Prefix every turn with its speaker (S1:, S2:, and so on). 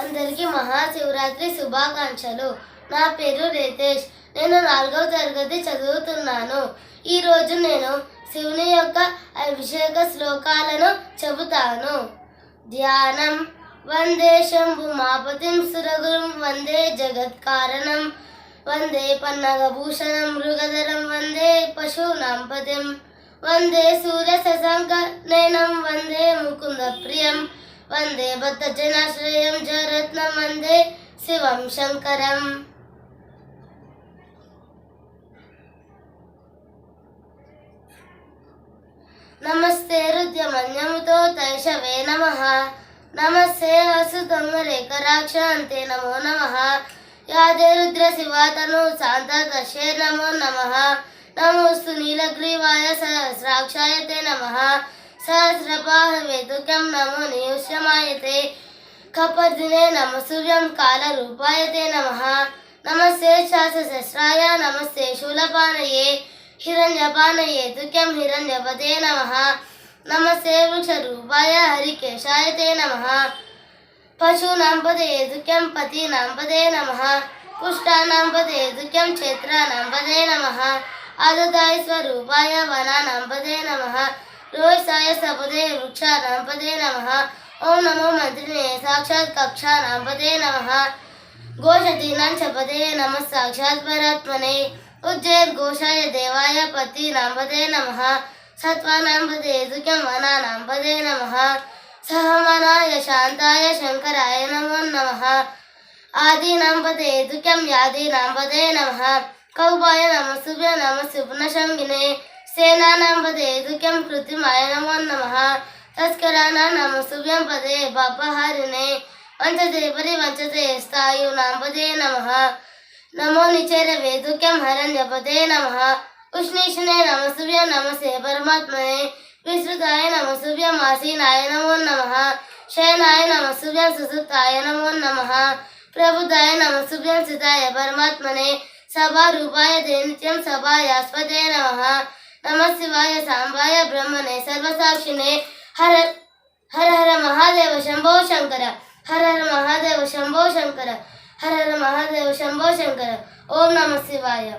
S1: అందరికీ మహాశివరాత్రి శుభాకాంక్షలు. నా పేరు రితేష్. నేను నాలుగవ తరగతి చదువుతున్నాను. ఈరోజు నేను శివుని యొక్క అభిషేక శ్లోకాలను చెబుతాను. ధ్యానం. వందే శంభుమాపతిం సురగురుం వందే జగత్కారణం. వందే పన్నగభూషణం మృగధరం వందే పశూనాం పతిం వందే సూర్య శశాంక నయనం వందే ముకుంద ప్రియం వందే భక్తజనాశ్రయం జరత్నం వందే శివం శంకరం. నమస్తే హృద్యమన్యముతో తైషవే నమ. నమస్తే వసుతంగరేకరాక్షాంతే నమో నమ. యాదే రుద్ర శివాతను శాంత తస్యే నమో నమ. నమోస్తు నీలగ్రీవాయ సహస్రాక్షాయ నమ. సహస్రపాదమేతుకం నమో నియుష్యమాయతే కపర్దినే నమ సూర్యం కాల రూపాయతే నమ. నమస్తే శాసశస్రాయ నమస్తే శూలపానయే హిరణ్యపానయే తుక్యం హిరణ్యపతే నమ. నమస్తే వృక్షరూపాయ హరికేశాయ తే నమ. పశూనాం పదే దుఃఖ్యం పతీనాం పదే నమ. పుష్టానాం పదే దుఃఖ్యం క్షేత్రానాం పదే నమ. ఆదుదాయ స్వరూపాయ వనానాం పదే నమ. రోహిసాయ సపదే వృక్షానాం పదే నమ ఓం నమో మంత్రినే సాక్షాత్ కక్షానాం పదే నమ ఘోషతీనాం చ పదే నమ సాక్షాత్ పరాత్మనే ఉజ్జయద్ ఘోషాయ దేవాయ పతీనాం పదే నమ సత్వానాం పదే దుఃఖ్యం వనానాం పదే నమ సహమనాయ శాంతాయ శంకరాయ నమో నమ ఆదీనాం పదే దుఃఖం యాదీనాం పదే నమ కౌపాయ నమ శుభ్య నమ శుభ్నశంగినే సేనానాం పదే దుఃఖం కృత్రిమాయ నమో నమ తస్కరానా నమ శుభ్యం పదే పాపహారిణే వంచతే పరి వంచతే స్థాయునాం పదే నమ నమో నిచరవే దుఃఖం హరణ్యపదే నమ ఉష్ణీషణే నమ శుభ్య నమస్తే పరమాత్మనే విస్తృతాయ నమ శుభ్యమాసీనాయ నమో నమ శయనాయ నమ శుభ్యం సుసుతాయ నమో నమ ప్రభుతాయ నమ శుభ్యం సితాయ నమ శివాయ సాంబాయ బ్రహ్మణే సర్వసాక్షినే హర హర హర మహాదేవ శంభో శంకర. హర హర మహాదేవ శంభో శంకర. హర హర మహాదేవ శంభో శంకర. ఓం నమ శివాయ.